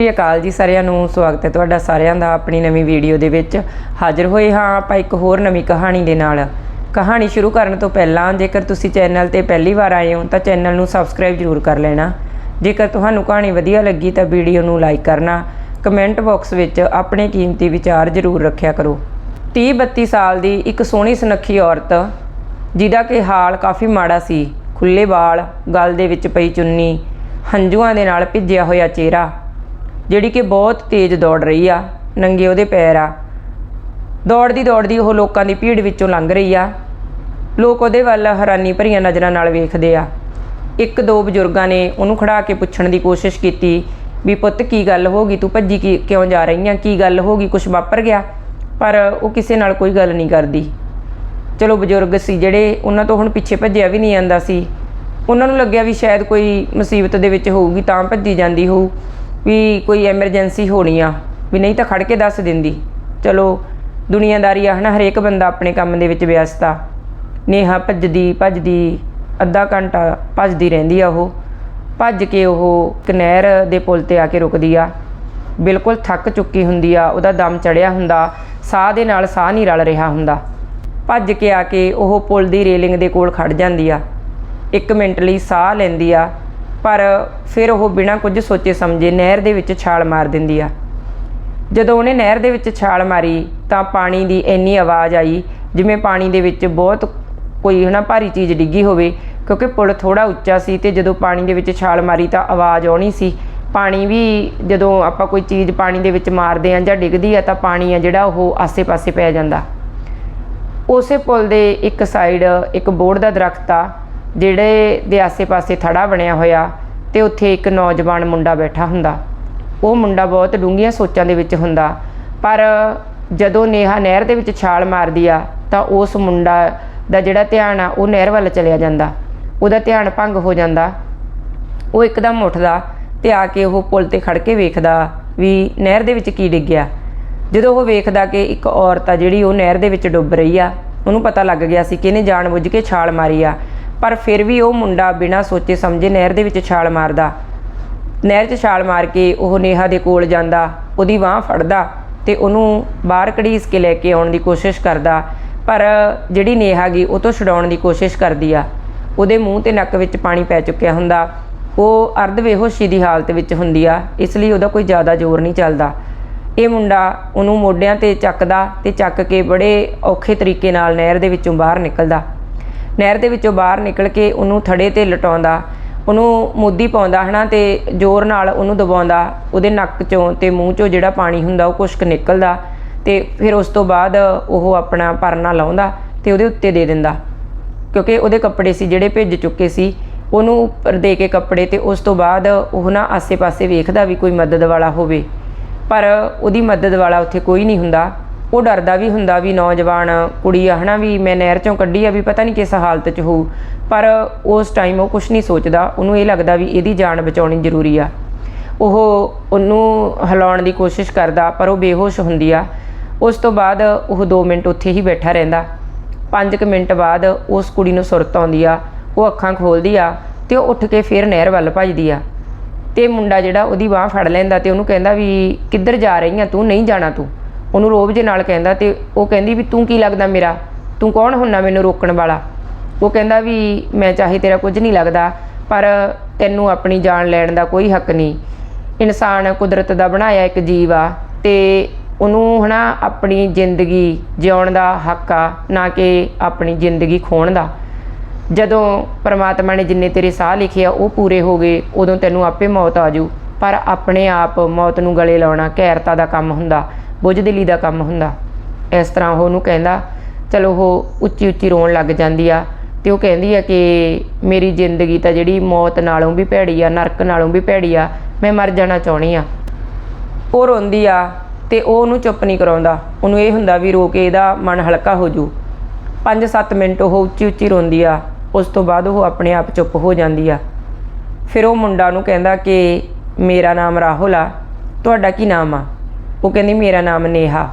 ਸਤਿ ਸ਼੍ਰੀ ਅਕਾਲ ਜੀ ਸਾਰਿਆਂ ਨੂੰ। ਸਵਾਗਤ ਹੈ ਤੁਹਾਡਾ ਸਾਰਿਆਂ ਦਾ ਆਪਣੀ ਨਵੀਂ ਵੀਡੀਓ ਦੇ ਵਿੱਚ। ਹਾਜ਼ਰ ਹੋਏ ਹਾਂ ਆਪਾਂ ਇੱਕ ਹੋਰ ਨਵੀਂ ਕਹਾਣੀ ਦੇ ਨਾਲ। ਕਹਾਣੀ ਸ਼ੁਰੂ ਕਰਨ ਤੋਂ ਪਹਿਲਾਂ ਜੇਕਰ ਤੁਸੀਂ ਚੈਨਲ ਤੇ ਪਹਿਲੀ ਵਾਰ ਆਏ ਹੋ ਤਾਂ ਚੈਨਲ ਨੂੰ ਸਬਸਕ੍ਰਾਈਬ ਜ਼ਰੂਰ ਕਰ ਲੈਣਾ। ਜੇਕਰ ਤੁਹਾਨੂੰ ਕਹਾਣੀ ਵਧੀਆ ਲੱਗੀ ਤਾਂ ਵੀਡੀਓ ਨੂੰ ਲਾਈਕ ਕਰਨਾ। ਕਮੈਂਟ ਬਾਕਸ ਵਿੱਚ ਆਪਣੇ ਕੀਮਤੀ ਵਿਚਾਰ ਜ਼ਰੂਰ ਰੱਖਿਆ ਕਰੋ। 30 32 ਸਾਲ ਦੀ ਇੱਕ ਸੋਹਣੀ ਸੁਨੱਖੀ ਔਰਤ, ਜਿਹਦਾ ਕਿ ਹਾਲ ਕਾਫੀ ਮਾੜਾ ਸੀ। ਖੁੱਲੇ ਵਾਲ, ਗਲ ਦੇ ਵਿੱਚ ਪਈ ਚੁੰਨੀ, ਹੰਝੂਆਂ ਦੇ ਨਾਲ ਭਿੱਜਿਆ ਹੋਇਆ ਚਿਹਰਾ ਜਿਹੜੀ ਕਿ ਬਹੁਤ ਤੇਜ਼ ਦੌੜ ਰਹੀ ਆ, ਨੰਗੇ ਉਹਦੇ ਪੈਰ ਆ। ਦੌੜਦੀ ਦੌੜਦੀ ਉਹ ਲੋਕਾਂ ਦੀ ਭੀੜ ਵਿੱਚੋਂ ਲੰਘ ਰਹੀ ਆ। ਲੋਕ ਉਹਦੇ ਵੱਲ ਹੈਰਾਨੀ ਭਰੀਆਂ ਨਜ਼ਰਾਂ ਨਾਲ ਵੇਖਦੇ ਆ। ਇੱਕ ਦੋ ਬਜ਼ੁਰਗਾਂ ਨੇ ਉਹਨੂੰ ਖੜਾ ਕੇ ਪੁੱਛਣ ਦੀ ਕੋਸ਼ਿਸ਼ ਕੀਤੀ ਵੀ, ਪੁੱਤ, ਕੀ ਗੱਲ ਹੋ ਗਈ? ਤੂੰ ਭੱਜੀ ਕੀ, ਕਿਉਂ ਜਾ ਰਹੀ ਆ? ਕੀ ਗੱਲ ਹੋ ਗਈ? ਕੁਝ ਵਾਪਰ ਗਿਆ? ਪਰ ਉਹ ਕਿਸੇ ਨਾਲ ਕੋਈ ਗੱਲ ਨਹੀਂ ਕਰਦੀ। ਚਲੋ ਬਜ਼ੁਰਗ ਸੀ ਜਿਹੜੇ ਉਹਨਾਂ ਤੋਂ ਹੁਣ ਪਿੱਛੇ ਭੱਜਿਆ ਵੀ ਨਹੀਂ ਜਾਂਦਾ ਸੀ। ਉਹਨਾਂ ਨੂੰ ਲੱਗਿਆ ਵੀ ਸ਼ਾਇਦ ਕੋਈ ਮੁਸੀਬਤ ਦੇ ਵਿੱਚ ਹੋਊਗੀ ਤਾਂ ਭੱਜੀ ਜਾਂਦੀ ਹੋਊ। ਵੀ ਕੋਈ ਐਮਰਜੈਂਸੀ ਹੋਣੀ ਆ, ਵੀ ਨਹੀਂ ਤਾਂ ਖੜ ਕੇ ਦੱਸ ਦਿੰਦੀ। ਚਲੋ, ਦੁਨੀਆਦਾਰੀ ਆ ਹਨਾ, ਹਰੇਕ ਬੰਦਾ ਆਪਣੇ ਕੰਮ ਦੇ ਵਿੱਚ ਵਿਅਸਤ ਆ। ਨੇਹਾ ਭੱਜਦੀ ਭੱਜਦੀ, ਅੱਧਾ ਘੰਟਾ ਭੱਜਦੀ ਰਹਿੰਦੀ ਆ ਉਹ। ਭੱਜ ਕੇ ਉਹ ਇੱਕ ਦੇ ਪੁਲ ਤੇ ਆ ਕੇ ਰੁਕਦੀ ਆ। ਬਿਲਕੁਲ ਥੱਕ ਚੁੱਕੀ ਹੁੰਦੀ ਆ, ਉਹਦਾ ਦਮ ਚੜਿਆ ਹੁੰਦਾ, ਸਾਹ ਦੇ ਨਾਲ ਸਾਹ ਨਹੀਂ ਰਲ ਰਿਹਾ ਹੁੰਦਾ। ਭੱਜ ਕੇ ਆ ਕੇ ਉਹ ਪੁਲ ਦੀ ਰੇਲਿੰਗ ਦੇ ਕੋਲ ਖੜ ਜਾਂਦੀ ਆ। ਇੱਕ ਮਿੰਟ ਲਈ ਸਾਹ ਲੈਂਦੀ ਆ ਪਰ ਫਿਰ ਉਹ ਬਿਨਾਂ ਕੁਝ ਸੋਚੇ ਸਮਝੇ ਨਹਿਰ ਦੇ ਵਿੱਚ ਛਾਲ ਮਾਰ ਦਿੰਦੀ ਆ। ਜਦੋਂ ਉਹਨੇ ਨਹਿਰ ਦੇ ਵਿੱਚ ਛਾਲ ਮਾਰੀ, ਤਾਂ ਪਾਣੀ ਦੀ ਇੰਨੀ ਆਵਾਜ਼ ਆਈ ਜਿਵੇਂ ਪਾਣੀ ਦੇ ਵਿੱਚ ਬਹੁਤ ਕੋਈ ਹਨਾ ਭਾਰੀ ਚੀਜ਼ ਡਿੱਗੀ ਹੋਵੇ, ਕਿਉਂਕਿ ਪੁਲ ਥੋੜਾ ਉੱਚਾ ਸੀ ਤੇ ਜਦੋਂ ਪਾਣੀ ਦੇ ਵਿੱਚ ਛਾਲ ਮਾਰੀ ਤਾਂ ਆਵਾਜ਼ ਆਉਣੀ ਸੀ। ਪਾਣੀ ਵੀ ਜਦੋਂ ਆਪਾਂ ਕੋਈ ਚੀਜ਼ ਪਾਣੀ ਦੇ ਵਿੱਚ ਮਾਰਦੇ ਆ ਜਾਂ ਡਿੱਗਦੀ ਆ ਤਾਂ ਪਾਣੀ ਆ ਜਿਹੜਾ ਉਹ ਆਸੇ-ਪਾਸੇ ਪੈ ਜਾਂਦਾ। ਉਸੇ ਪੁਲ ਦੇ ਇੱਕ ਸਾਈਡ ਇੱਕ ਬੋਰਡ ਦਾ ਦਰਖਤ ਆ ਜਿਹੜੇ ਦੇ ਆਸੇ-ਪਾਸੇ ਥੜਾ ਬਣਿਆ ਹੋਇਆ ਤੇ ਉੱਥੇ ਇੱਕ ਨੌਜਵਾਨ ਮੁੰਡਾ ਬੈਠਾ ਹੁੰਦਾ। ਉਹ ਮੁੰਡਾ ਬਹੁਤ ਡੂੰਘੀਆਂ ਸੋਚਾਂ ਦੇ ਵਿੱਚ ਹੁੰਦਾ, ਪਰ ਜਦੋਂ ਨੇਹਾ ਨਹਿਰ ਦੇ ਵਿੱਚ ਛਾਲ ਮਾਰਦੀ ਆ, ਤਾਂ ਉਸ ਮੁੰਡਾ ਦਾ ਜਿਹੜਾ ਧਿਆਨ ਆ, ਉਹ ਨਹਿਰ ਵੱਲ ਚਲਿਆ ਜਾਂਦਾ। ਉਹਦਾ ਧਿਆਨ ਭੰਗ ਹੋ ਜਾਂਦਾ। ਉਹ ਇੱਕਦਮ ਉੱਠਦਾ ਤੇ ਆ ਕੇ ਉਹ ਪੁਲ ਤੇ ਖੜ ਕੇ ਵੇਖਦਾ ਵੀ ਨਹਿਰ ਦੇ ਵਿੱਚ ਕੀ ਡਿੱਗਿਆ ਜਦੋਂ ਉਹ ਵੇਖਦਾ ਕਿ ਇੱਕ ਔਰਤ ਆ ਜਿਹੜੀ ਉਹ ਨਹਿਰ ਦੇ ਵਿੱਚ ਡੁੱਬ ਰਹੀ ਆ, ਉਹਨੂੰ ਪਤਾ ਲੱਗ ਗਿਆ ਸੀ ਕਿ ਇਹਨੇ ਜਾਣਬੁੱਝ ਕੇ ਛਾਲ ਮਾਰੀ ਆ। ਪਰ ਫਿਰ ਵੀ ਉਹ ਮੁੰਡਾ ਬਿਨਾਂ ਸੋਚੇ ਸਮਝੇ ਨਹਿਰ ਦੇ ਵਿੱਚ ਛਾਲ ਮਾਰਦਾ। ਨਹਿਰ 'ਚ ਛਾਲ ਮਾਰ ਕੇ ਉਹ ਨੇਹਾ ਦੇ ਕੋਲ ਜਾਂਦਾ, ਉਹਦੀ ਬਾਹ ਫੜਦਾ ਤੇ ਉਹਨੂੰ ਬਾਹਰ ਕਢੀਸ ਕੇ ਲੈ ਕੇ ਆਉਣ ਦੀ ਕੋਸ਼ਿਸ਼ ਕਰਦਾ, ਪਰ ਜਿਹੜੀ ਨੇਹਾ ਗਈ ਉਹ ਤੋਂ ਛਡਾਉਣ ਦੀ ਕੋਸ਼ਿਸ਼ ਕਰਦੀ ਆ। ਉਹਦੇ ਮੂੰਹ ਤੇ ਨੱਕ ਵਿੱਚ ਪਾਣੀ ਪੈ ਚੁੱਕਿਆ ਹੁੰਦਾ। ਉਹ ਅਰਧ ਬੇਹੋਸ਼ੀ ਦੀ ਹਾਲਤ ਵਿੱਚ ਹੁੰਦੀ ਆ, ਇਸ ਲਈ ਉਹਦਾ ਕੋਈ ਜ਼ਿਆਦਾ ਜ਼ੋਰ ਨਹੀਂ ਚੱਲਦਾ। ਇਹ ਮੁੰਡਾ ਉਹਨੂੰ ਮੋਢਿਆਂ ਤੇ ਚੱਕਦਾ ਤੇ ਚੱਕ ਕੇ ਬੜੇ ਔਖੇ ਤਰੀਕੇ ਨਾਲ ਨਹਿਰ ਦੇ ਵਿੱਚੋਂ ਬਾਹਰ ਨਿਕਲਦਾ। ਨਹਿਰ ਦੇ ਵਿੱਚੋਂ ਬਾਹਰ ਨਿਕਲ ਕੇ ਉਹਨੂੰ ਥੜੇ ਤੇ ਲਟਾਉਂਦਾ, ਉਹਨੂੰ ਮੋਦੀ ਪਾਉਂਦਾ ਹਨਾ ਤੇ ਜ਼ੋਰ ਨਾਲ ਉਹਨੂੰ ਦਬਾਉਂਦਾ, ਉਹਦੇ ਨੱਕ ਚੋਂ ਤੇ ਮੂੰਹ ਚੋਂ ਜਿਹੜਾ ਪਾਣੀ ਹੁੰਦਾ ਉਹ ਕੁਸ਼ਕ ਨਿਕਲਦਾ ਤੇ ਫਿਰ ਉਸ ਤੋਂ ਬਾਅਦ ਉਹ ਆਪਣਾ ਪਰਨਾ ਲਾਉਂਦਾ ਤੇ ਉਹਦੇ ਉੱਤੇ ਦੇ ਦਿੰਦਾ। ਕਿਉਂਕਿ ਉਹਦੇ ਕੱਪੜੇ ਸੀ ਜਿਹੜੇ ਭਿੱਜ ਚੁੱਕੇ ਸੀ, ਉਹਨੂੰ ਉੱਪਰ ਦੇ ਕੇ ਕੱਪੜੇ ਤੇ ਉਸ ਤੋਂ ਬਾਅਦ ਉਹ ਨਾ ਆਸੇ-ਪਾਸੇ ਵੇਖਦਾ ਵੀ ਕੋਈ ਮਦਦ ਵਾਲਾ ਹੋਵੇ। ਪਰ ਉਹਦੀ ਮਦਦ ਵਾਲਾ ਉੱਥੇ ਕੋਈ ਨਹੀਂ ਹੁੰਦਾ। ਉਹ ਡਰਦਾ ਵੀ ਹੁੰਦਾ ਵੀ ਨੌਜਵਾਨ ਕੁੜੀ ਆ, ਹਨਾ, ਵੀ ਮੈਂ ਨਹਿਰ ਚੋਂ ਕੱਢੀ ਆ, ਵੀ ਪਤਾ ਨਹੀਂ ਕਿਸ ਹਾਲਤ 'ਚ ਹੋਊ। ਪਰ ਉਸ ਟਾਈਮ ਉਹ ਕੁਝ ਨਹੀਂ ਸੋਚਦਾ, ਉਹਨੂੰ ਇਹ ਲੱਗਦਾ ਵੀ ਇਹਦੀ ਜਾਨ ਬਚਾਉਣੀ ਜ਼ਰੂਰੀ ਆ। ਉਹ ਉਹਨੂੰ ਹਿਲਾਉਣ ਦੀ ਕੋਸ਼ਿਸ਼ ਕਰਦਾ, ਪਰ ਉਹ ਬੇਹੋਸ਼ ਹੁੰਦੀ ਆ। ਉਸ ਤੋਂ ਬਾਅਦ ਉਹ 2 ਮਿੰਟ ਉੱਥੇ ਹੀ ਬੈਠਾ ਰਹਿੰਦਾ। 5 ਮਿੰਟ ਬਾਅਦ ਉਸ ਕੁੜੀ ਨੂੰ ਸੁਰਤ ਆਉਂਦੀ ਆ, ਉਹ ਅੱਖਾਂ ਖੋਲਦੀ ਆ ਤੇ ਉਹ ਉੱਠ ਕੇ ਫੇਰ ਨਹਿਰ ਵੱਲ ਭੱਜਦੀ ਆ। ਤੇ ਮੁੰਡਾ ਜਿਹੜਾ ਉਹਦੀ ਬਾਹ ਫੜ ਲੈਂਦਾ ਤੇ ਉਹਨੂੰ ਕਹਿੰਦਾ ਵੀ ਕਿੱਧਰ ਜਾ ਰਹੀ ਆ ਤੂੰ? ਨਹੀਂ ਜਾਣਾ ਤੂੰ। ਉਹਨੂੰ ਰੋਬ ਜੇ ਨਾਲ ਕਹਿੰਦਾ ਤੇ ਉਹ ਕਹਿੰਦੀ ਵੀ ਤੂੰ ਕੀ ਲੱਗਦਾ ਮੇਰਾ? ਤੂੰ ਕੌਣ ਹੁੰਨਾ ਮੈਨੂੰ ਰੋਕਣ ਵਾਲਾ? ਉਹ ਕਹਿੰਦਾ ਵੀ ਮੈਂ ਚਾਹੇ ਤੇਰਾ ਕੁਝ ਨਹੀਂ ਲੱਗਦਾ, ਪਰ ਤੈਨੂੰ ਆਪਣੀ ਜਾਨ ਲੈਣ ਦਾ ਕੋਈ ਹੱਕ ਨਹੀਂ। ਇਨਸਾਨ ਕੁਦਰਤ ਦਾ ਬਣਾਇਆ ਇੱਕ ਜੀਵ ਆ ਤੇ ਉਹਨੂੰ ਹਨਾ ਆਪਣੀ ਜ਼ਿੰਦਗੀ ਜਿਉਣ ਦਾ ਹੱਕ ਆ, ਨਾ ਕਿ ਆਪਣੀ ਜ਼ਿੰਦਗੀ ਖੋਣ ਦਾ। ਜਦੋਂ ਪਰਮਾਤਮਾ ਨੇ ਜਿੰਨੇ ਤੇਰੇ ਸਾਹ ਲਿਖੇ ਆ, ਉਹ ਪੂਰੇ ਹੋ ਗਏ, ਉਦੋਂ ਤੈਨੂੰ ਆਪੇ ਮੌਤ ਆ ਜੂ। ਪਰ ਆਪਣੇ ਆਪ ਮੌਤ ਨੂੰ ਗਲੇ ਲਾਉਣਾ ਘੈਰਤਾ ਦਾ ਕੰਮ ਹੁੰਦਾ। ਬੁੱਝ ਬੁੱਝਦਿਲੀ ਦਾ ਕੰਮ ਹੁੰਦਾ। ਇਸ ਤਰ੍ਹਾਂ ਉਹ ਉਹਨੂੰ ਕਹਿੰਦਾ, ਚਲੋ ਉਹ ਉੱਚੀ ਉੱਚੀ ਰੋਣ ਲੱਗ ਜਾਂਦੀ ਆ। ਤੇ ਉਹ ਕਹਿੰਦੀ ਆ ਕਿ ਮੇਰੀ ਜ਼ਿੰਦਗੀ ਤਾਂ ਜਿਹੜੀ ਮੌਤ ਨਾਲੋਂ ਵੀ ਭੈੜੀ ਆ, ਨਰਕ ਨਾਲੋਂ ਵੀ ਭੈੜੀ ਆ, ਮੈਂ ਮਰ ਜਾਣਾ ਚਾਹੁੰਦੀ ਆ। ਉਹ ਰੋਂਦੀ ਆ ਤੇ ਉਹ ਉਹਨੂੰ ਚੁੱਪ ਨਹੀਂ ਕਰਾਉਂਦਾ। ਉਹਨੂੰ ਇਹ ਹੁੰਦਾ ਵੀ ਰੋ ਕੇ ਇਹਦਾ ਮਨ ਹਲਕਾ ਹੋ ਜੂ। 5-7 ਮਿੰਟ ਉਹ ਉੱਚੀ ਉੱਚੀ ਰੋਂਦੀ ਆ। ਉਸ ਤੋਂ ਬਾਅਦ ਉਹ ਆਪਣੇ ਆਪ ਚੁੱਪ ਹੋ ਜਾਂਦੀ ਆ। ਫਿਰ ਉਹ ਮੁੰਡਾ ਨੂੰ ਕਹਿੰਦਾ ਕਿ, ਮੇਰਾ ਨਾਮ ਰਾਹੁਲ ਆ। ਤੁਹਾਡਾ ਕੀ ਨਾਮ ਆ? ਉਹ ਕਹਿੰਦੀ, ਮੇਰਾ ਨਾਮ ਨੇਹਾ।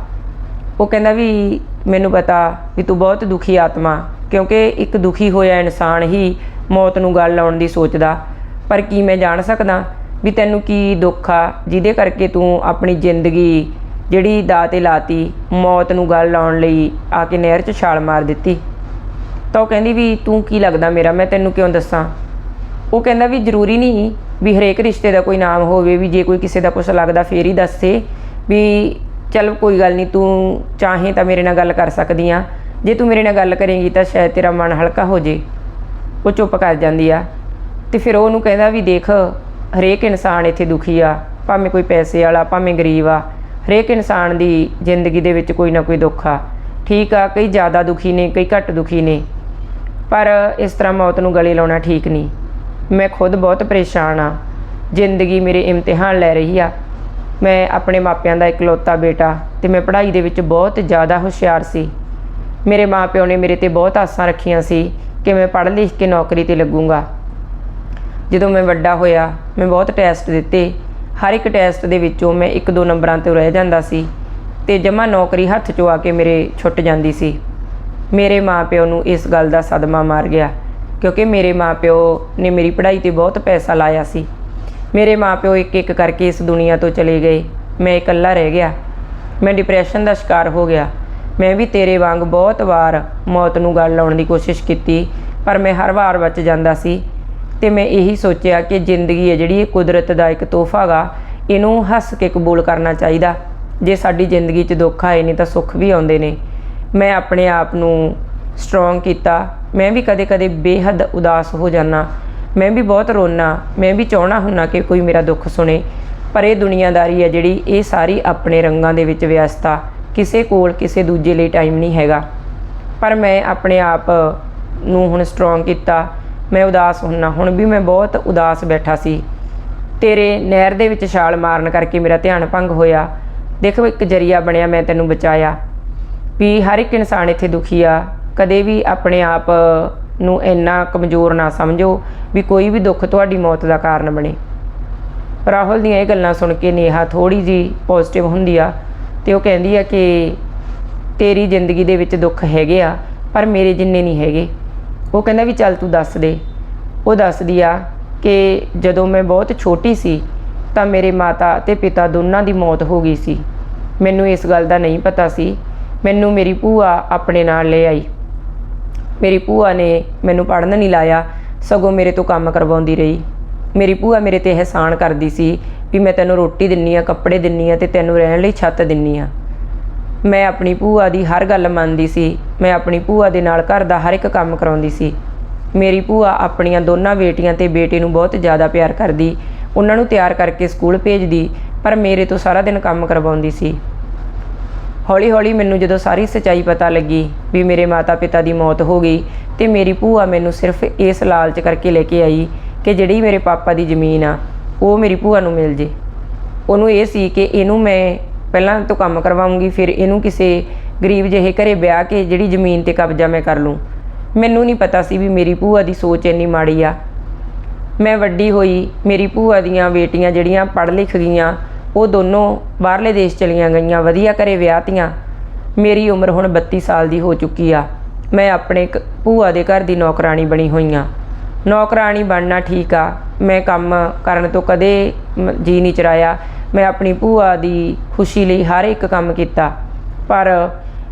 ਉਹ ਕਹਿੰਦਾ ਵੀ, ਮੈਨੂੰ ਪਤਾ ਵੀ ਤੂੰ ਬਹੁਤ ਦੁਖੀ ਆਤਮਾ, ਕਿਉਂਕਿ ਇੱਕ ਦੁਖੀ ਹੋਇਆ ਇਨਸਾਨ ਹੀ ਮੌਤ ਨੂੰ ਗੱਲ ਲਾਉਣ ਦੀ ਸੋਚਦਾ। ਪਰ ਕੀ ਮੈਂ ਜਾਣ ਸਕਦਾ ਵੀ ਤੈਨੂੰ ਕੀ ਦੁੱਖ ਆ, ਜਿਹਦੇ ਕਰਕੇ ਤੂੰ ਆਪਣੀ ਜ਼ਿੰਦਗੀ ਜਿਹੜੀ ਦਾਅ ਤੇ ਲਾਤੀ, ਮੌਤ ਨੂੰ ਗੱਲ ਲਾਉਣ ਲਈ ਆ ਕੇ ਨਹਿਰ 'ਚ ਛਾਲ ਮਾਰ ਦਿੱਤੀ? ਤਾਂ ਉਹ ਕਹਿੰਦੀ ਵੀ, ਤੂੰ ਕੀ ਲੱਗਦਾ ਮੇਰਾ? ਮੈਂ ਤੈਨੂੰ ਕਿਉਂ ਦੱਸਾਂ? ਉਹ ਕਹਿੰਦਾ ਵੀ, ਜ਼ਰੂਰੀ ਨਹੀਂ ਵੀ ਹਰੇਕ ਰਿਸ਼ਤੇ ਦਾ ਕੋਈ ਨਾਮ ਹੋਵੇ, ਵੀ ਜੇ ਕੋਈ ਕਿਸੇ ਦਾ ਕੁਛ ਲੱਗਦਾ ਫੇਰ ਹੀ ਦੱਸੇ ਵੀ ਚੱਲ ਕੋਈ ਗੱਲ ਨਹੀਂ, ਤੂੰ ਚਾਹੇ ਤਾਂ ਮੇਰੇ ਨਾਲ ਗੱਲ ਕਰ ਸਕਦੀ ਆ। ਜੇ ਤੂੰ ਮੇਰੇ ਨਾਲ ਗੱਲ ਕਰੇਂਗੀ ਤਾਂ ਸ਼ਾਇਦ ਤੇਰਾ ਮਨ ਹਲਕਾ ਹੋ ਜੇ। ਉਹ ਚੁੱਪ ਕਰ ਜਾਂਦੀ ਆ। ਤੇ ਫਿਰ ਉਹਨੂੰ ਕਹਿੰਦਾ ਵੀ ਦੇਖ, ਹਰੇਕ ਇਨਸਾਨ ਇੱਥੇ ਦੁਖੀ ਆ, ਭਾਵੇਂ ਕੋਈ ਪੈਸੇ ਵਾਲਾ, ਭਾਵੇਂ ਗਰੀਬ ਆ। ਹਰੇਕ ਇਨਸਾਨ ਦੀ ਜ਼ਿੰਦਗੀ ਦੇ ਵਿੱਚ ਕੋਈ ਨਾ ਕੋਈ ਦੁੱਖ ਆ। ਠੀਕ ਆ, ਕਈ ਜ਼ਿਆਦਾ ਦੁਖੀ ਨੇ, ਕਈ ਘੱਟ ਦੁਖੀ ਨੇ। ਪਰ ਇਸ ਤਰ੍ਹਾਂ ਮੌਤ ਨੂੰ ਗਲੇ ਲਾਉਣਾ ਠੀਕ ਨਹੀਂ। ਮੈਂ ਖੁਦ ਬਹੁਤ ਪਰੇਸ਼ਾਨ ਆ। ਜ਼ਿੰਦਗੀ ਮੇਰੇ ਇਮਤਿਹਾਨ ਲੈ ਰਹੀ ਆ। ਮੈਂ ਆਪਣੇ ਮਾਪਿਆਂ ਦਾ ਇਕਲੌਤਾ ਬੇਟਾ ਤੇ ਮੈਂ ਪੜ੍ਹਾਈ ਦੇ ਵਿੱਚ ਬਹੁਤ ਜ਼ਿਆਦਾ ਹੁਸ਼ਿਆਰ ਸੀ। ਮੇਰੇ ਮਾਪਿਓ ਨੇ ਮੇਰੇ ਤੇ ਬਹੁਤ ਆਸਾਂ ਰੱਖੀਆਂ ਸੀ ਕਿ ਮੈਂ ਪੜ੍ਹ ਲਿਖ ਕੇ ਨੌਕਰੀ ਤੇ ਲੱਗੂੰਗਾ। ਜਦੋਂ ਮੈਂ ਵੱਡਾ ਹੋਇਆ, ਮੈਂ ਬਹੁਤ ਟੈਸਟ ਦਿੱਤੇ। ਹਰ ਇੱਕ ਟੈਸਟ ਦੇ ਵਿੱਚੋਂ ਮੈਂ ਇੱਕ ਦੋ ਨੰਬਰਾਂ ਤੇ ਰਹਿ ਜਾਂਦਾ ਸੀ ਤੇ ਜਮਾ ਨੌਕਰੀ ਹੱਥ 'ਚੋਂ ਆ ਕੇ ਮੇਰੇ ਛੁੱਟ ਜਾਂਦੀ ਸੀ। ਮੇਰੇ ਮਾਪਿਓ ਨੂੰ ਇਸ ਗੱਲ ਦਾ ਸਦਮਾ ਮਾਰ ਗਿਆ ਕਿਉਂਕਿ ਮੇਰੇ ਮਾਪਿਓ ਨੇ ਮੇਰੀ ਪੜ੍ਹਾਈ ਤੇ ਬਹੁਤ ਪੈਸਾ ਲਾਇਆ ਸੀ। ਮੇਰੇ ਮਾਪਿਓ ਇੱਕ ਇੱਕ ਕਰਕੇ ਇਸ ਦੁਨੀਆ ਤੋਂ ਚਲੇ ਗਏ। ਮੈਂ ਇਕੱਲਾ ਰਹਿ ਗਿਆ। ਮੈਂ ਡਿਪਰੈਸ਼ਨ ਦਾ ਸ਼ਿਕਾਰ ਹੋ ਗਿਆ। ਮੈਂ ਵੀ ਤੇਰੇ ਵਾਂਗ ਬਹੁਤ ਵਾਰ ਮੌਤ ਨੂੰ ਗੱਲ ਲਾਉਣ ਦੀ ਕੋਸ਼ਿਸ਼ ਕੀਤੀ, ਪਰ ਮੈਂ ਹਰ ਵਾਰ ਬਚ ਜਾਂਦਾ ਸੀ। ਤੇ ਮੈਂ ਇਹੀ ਸੋਚਿਆ ਕਿ ਜ਼ਿੰਦਗੀ ਹੈ ਜਿਹੜੀ ਇਹ ਕੁਦਰਤ ਦਾ ਇੱਕ ਤੋਹਫਾ ਗਾ, ਇਹਨੂੰ ਹੱਸ ਕੇ ਕਬੂਲ ਕਰਨਾ ਚਾਹੀਦਾ। ਜੇ ਸਾਡੀ ਜ਼ਿੰਦਗੀ 'ਚ ਦੁੱਖ ਆਏ ਨੇ ਤਾਂ ਸੁੱਖ ਵੀ ਆਉਂਦੇ ਨੇ। ਮੈਂ ਆਪਣੇ ਆਪ ਨੂੰ ਸਟਰੋਂਗ ਕੀਤਾ। ਮੈਂ ਵੀ ਕਦੇ-ਕਦੇ ਬੇਹੱਦ ਉਦਾਸ ਹੋ ਜਾਣਾ ਮੈਂ ਵੀ ਬਹੁਤ ਰੋਣਾ ਮੈਂ ਵੀ ਚਾਹਣਾ ਹੁੰਨਾ ਕਿ ਕੋਈ ਮੇਰਾ ਦੁੱਖ ਸੁਣੇ, ਪਰ ਇਹ ਦੁਨੀਆਦਾਰੀ ਹੈ ਜਿਹੜੀ ਇਹ ਸਾਰੀ ਆਪਣੇ ਰੰਗਾਂ ਦੇ ਵਿੱਚ ਵਿਅਸਤਾ ਕਿਸੇ ਕੋਲ ਕਿਸੇ ਦੂਜੇ ਲਈ ਟਾਈਮ ਨਹੀਂ ਹੈਗਾ। ਪਰ ਮੈਂ ਆਪਣੇ ਆਪ ਨੂੰ ਹੁਣ ਸਟਰੋਂਗ ਕੀਤਾ, ਮੈਂ ਉਦਾਸ ਹੁੰਨਾ। ਹੁਣ ਵੀ ਮੈਂ ਬਹੁਤ ਉਦਾਸ ਬੈਠਾ ਸੀ। ਤੇਰੇ ਨਹਿਰ ਦੇ ਵਿੱਚ ਛਾਲ ਮਾਰਨ ਕਰਕੇ ਮੇਰਾ ਧਿਆਨ ਭੰਗ ਹੋਇਆ। ਦੇਖੋ ਇੱਕ ਜਰੀਆ ਬਣਿਆ ਮੈਂ ਤੈਨੂੰ ਬਚਾਇਆ। ਵੀ ਹਰ ਇੱਕ ਇਨਸਾਨ ਇੱਥੇ ਦੁਖੀ ਆ। ਕਦੇ ਵੀ ਆਪਣੇ ਆਪ ਨੂੰ ਇੰਨਾ ਕਮਜ਼ੋਰ ਨਾ ਸਮਝੋ ਵੀ ਕੋਈ ਵੀ ਦੁੱਖ ਤੁਹਾਡੀ ਮੌਤ ਦਾ ਕਾਰਨ ਬਣੇ। ਰਾਹੁਲ ਦੀਆਂ ਇਹ ਗੱਲਾਂ ਸੁਣ ਕੇ ਨੇਹਾ ਥੋੜੀ ਜੀ ਪੋਜ਼ਿਟਿਵ ਹੁੰਦੀ ਆ ਤੇ ਉਹ ਕਹਿੰਦੀ ਆ ਕਿ ਤੇਰੀ ਜ਼ਿੰਦਗੀ ਦੇ ਵਿੱਚ ਦੁੱਖ ਹੈਗੇ ਆ, ਪਰ ਮੇਰੇ ਜਿੰਨੇ ਨਹੀਂ ਹੈਗੇ। ਉਹ ਕਹਿੰਦਾ ਵੀ ਚੱਲ ਤੂੰ ਦੱਸ ਦੇ। ਉਹ ਦੱਸਦੀ ਆ ਕਿ ਜਦੋਂ ਮੈਂ ਬਹੁਤ ਛੋਟੀ ਸੀ ਤਾਂ ਮੇਰੇ ਮਾਤਾ ਤੇ ਪਿਤਾ ਦੋਨਾਂ ਦੀ ਮੌਤ ਹੋ ਗਈ ਸੀ। ਮੈਨੂੰ ਇਸ ਗੱਲ ਦਾ ਨਹੀਂ ਪਤਾ ਸੀ। ਮੈਨੂੰ ਮੇਰੀ ਭੂਆ ਆਪਣੇ ਨਾਲ ਲੈ ਆਈ। ਮੇਰੀ ਭੂਆ ਨੇ ਮੈਨੂੰ ਪੜ੍ਹਨ ਨਹੀਂ ਲਾਇਆ, ਸਗੋਂ ਮੇਰੇ ਤੋਂ ਕੰਮ ਕਰਵਾਉਂਦੀ ਰਹੀ। ਮੇਰੀ ਭੂਆ ਮੇਰੇ ਤੇ ਅਹਿਸਾਨ ਕਰਦੀ ਸੀ ਵੀ ਮੈਂ ਤੈਨੂੰ ਰੋਟੀ ਦਿੰਨੀ ਆ, ਕੱਪੜੇ ਦਿੰਨੀ ਆ ਤੇ ਤੈਨੂੰ ਰਹਿਣ ਲਈ ਛੱਤ ਦਿੰਨੀ ਆ। ਮੈਂ ਆਪਣੀ ਭੂਆ ਦੀ ਹਰ ਗੱਲ ਮੰਨਦੀ ਸੀ, ਮੈਂ ਆਪਣੀ ਭੂਆ ਦੇ ਨਾਲ ਘਰ ਦਾ ਹਰ ਇੱਕ ਕੰਮ ਕਰਾਉਂਦੀ ਸੀ। ਮੇਰੀ ਭੂਆ ਆਪਣੀਆਂ ਦੋਨਾਂ ਬੇਟੀਆਂ ਤੇ ਬੇਟੇ ਨੂੰ ਬਹੁਤ ਜ਼ਿਆਦਾ ਪਿਆਰ ਕਰਦੀ, ਉਹਨਾਂ ਨੂੰ ਤਿਆਰ ਕਰਕੇ ਸਕੂਲ ਭੇਜਦੀ, ਪਰ ਮੇਰੇ ਤੋਂ ਸਾਰਾ ਦਿਨ ਕੰਮ ਕਰਵਾਉਂਦੀ ਸੀ। ਹੌਲੀ ਹੌਲੀ ਮੈਨੂੰ ਜਦੋਂ ਸਾਰੀ ਸੱਚਾਈ ਪਤਾ ਲੱਗੀ ਵੀ ਮੇਰੇ ਮਾਤਾ-ਪਿਤਾ ਦੀ ਮੌਤ ਹੋ ਗਈ ਤੇ ਮੇਰੀ ਭੂਆ ਮੈਨੂੰ ਸਿਰਫ ਇਸ ਲਾਲਚ ਕਰਕੇ ਲੈ ਕੇ ਆਈ ਕਿ ਜਿਹੜੀ ਮੇਰੇ ਪਾਪਾ ਦੀ ਜ਼ਮੀਨ ਆ, ਉਹ ਮੇਰੀ ਭੂਆ ਨੂੰ ਮਿਲ ਜੇ। ਉਹਨੂੰ ਇਹ ਸੀ ਕਿ ਇਹਨੂੰ ਮੈਂ ਪਹਿਲਾਂ ਤੋਂ ਕੰਮ ਕਰਵਾਉਂਗੀ, ਫਿਰ ਇਹਨੂੰ ਕਿਸੇ ਗਰੀਬ ਜਿਹੇ ਘਰੇ ਵਿਆਹ ਕੇ ਜਿਹੜੀ ਜ਼ਮੀਨ ਤੇ ਕਬਜ਼ਾ ਮੈਂ ਕਰ ਲੂੰ। ਮੈਨੂੰ ਨਹੀਂ ਪਤਾ ਸੀ ਵੀ ਮੇਰੀ ਭੂਆ ਦੀ ਸੋਚ ਇੰਨੀ ਮਾੜੀ ਆ। ਮੈਂ ਵੱਡੀ ਹੋਈ, ਮੇਰੀ ਭੂਆ ਦੀਆਂ ਬੇਟੀਆਂ ਜਿਹੜੀਆਂ ਪੜ੍ਹ ਲਿਖ ਗਈਆਂ ਉਹ ਦੋਨੋਂ ਬਾਹਰਲੇ ਦੇਸ਼ ਚਲੀਆਂ ਗਈਆਂ, ਵਧੀਆ ਘਰੇ ਵਿਆਹਤੀਆਂ ਮੇਰੀ ਉਮਰ ਹੁਣ 32 ਸਾਲ ਦੀ ਹੋ ਚੁੱਕੀ ਆ। ਮੈਂ ਆਪਣੇ ਕ- ਭੂਆ ਦੇ ਘਰ ਦੀ ਨੌਕਰਾਨੀ ਬਣੀ ਹੋਈ ਆ। ਨੌਕਰਾਨੀ ਬਣਨਾ ਠੀਕ ਆ। ਮੈਂ ਕੰਮ ਕਰਨ ਤੋਂ ਕਦੇ ਮ- ਜੀ ਨਹੀਂ ਚਰਾਇਆ ਮੈਂ ਆਪਣੀ ਭੂਆ ਦੀ ਖੁਸ਼ੀ ਲਈ ਹਰ ਇੱਕ ਕੰਮ ਕੀਤਾ। ਪਰ